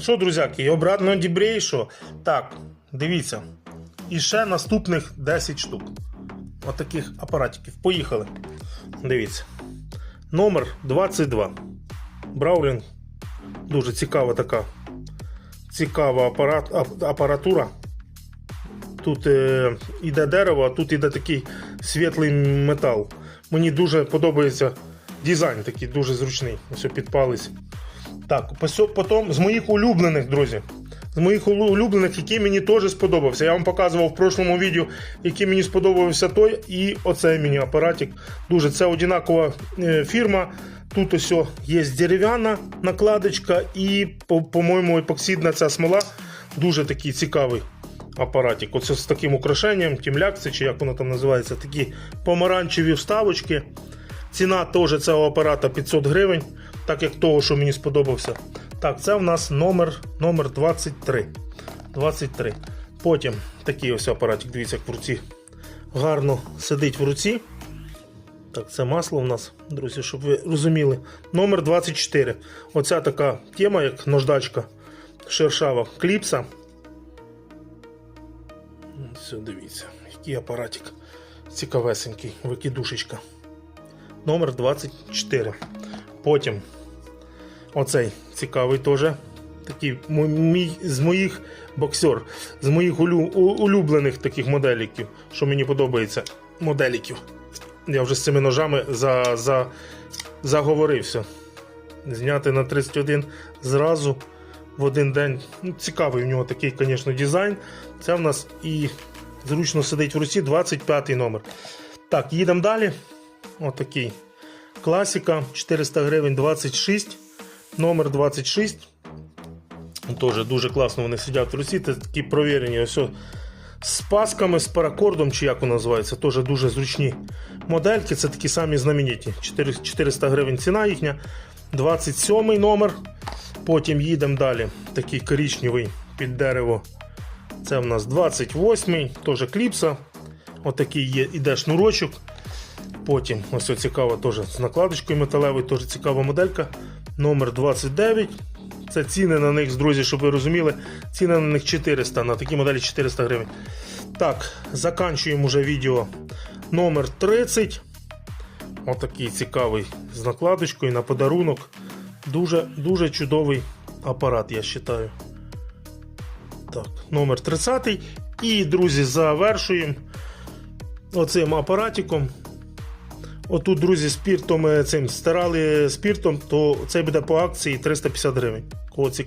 Що, друзяки, обратно дібрей, що? Так, дивіться. І ще наступних 10 штук. Отаких апаратиків. Поїхали. Дивіться. Номер 22. Браулінг. Дуже цікава така. Цікава апарат, апаратура. Тут е, іде дерево, а тут іде такий світлий метал. Мені дуже подобається дизайн такий, дуже зручний. Ось підпались. Так, потім з моїх улюблених, друзі. З моїх улюблених, який мені теж сподобався. Я вам показував в прошлому відео, який мені сподобався той, і оцей мені апаратик. Дуже це одинакова е, фірма. Тут ось є дерев'яна накладочка і, по- по-моєму, епоксидна ця смола. Дуже такий цікавий апаратик. Оце з таким украшенням, тімляк, чи як воно там називається, такі помаранчеві вставочки. Ціна теж цього апарата 500 гривень, так як того, що мені сподобався. Так, це в нас номер, номер 23. 23. Потім такий ось апаратик, дивіться, як в руці. Гарно сидить в руці. Так, це масло в нас, друзі, щоб ви розуміли. Номер 24. Оця така тема, як наждачка шершава кліпса. Все, дивіться, який апаратик цікавесенький, викидушечка. Номер 24. Потім оцей цікавий теж. Такий мій, з моїх боксер, з моїх улюблених таких моделіків, що мені подобається. Моделіків. Я вже з цими ножами за, за, заговорився. Зняти на 31 зразу в один день. Ну, цікавий в нього такий, звісно, дизайн. Це в нас і зручно сидить в руці 25 номер. Так, їдемо далі. Отакий. Класика 400 гривень 26. Номер 26. Теж дуже класно вони сидять в руці. Це такі провірені. Ось з пасками, з паракордом, чи як воно називається, теж дуже зручні модельки. Це такі самі знамениті. 400 гривень ціна їхня. 27 номер. Потім їдемо далі. Такий коричневий під дерево. Це в нас 28-й, теж кліпса. Отакий є, іде шнурочок. Потім ось цікава теж з накладочкою металевою, теж цікава моделька. Номер 29. Це ціни на них, друзі, щоб ви розуміли. Ціни на них 400, на такі моделі 400 гривень. Так, заканчуємо вже відео. Номер 30. Отакий цікавий з накладочкою на подарунок. Дуже дуже чудовий апарат, я вважаю. Так, номер 30. І, друзі, завершуємо оцим апаратиком. Отут, друзі, спіртом е, цим стирали спіртом, то це буде по акції 350 гривень. Кого цікаво.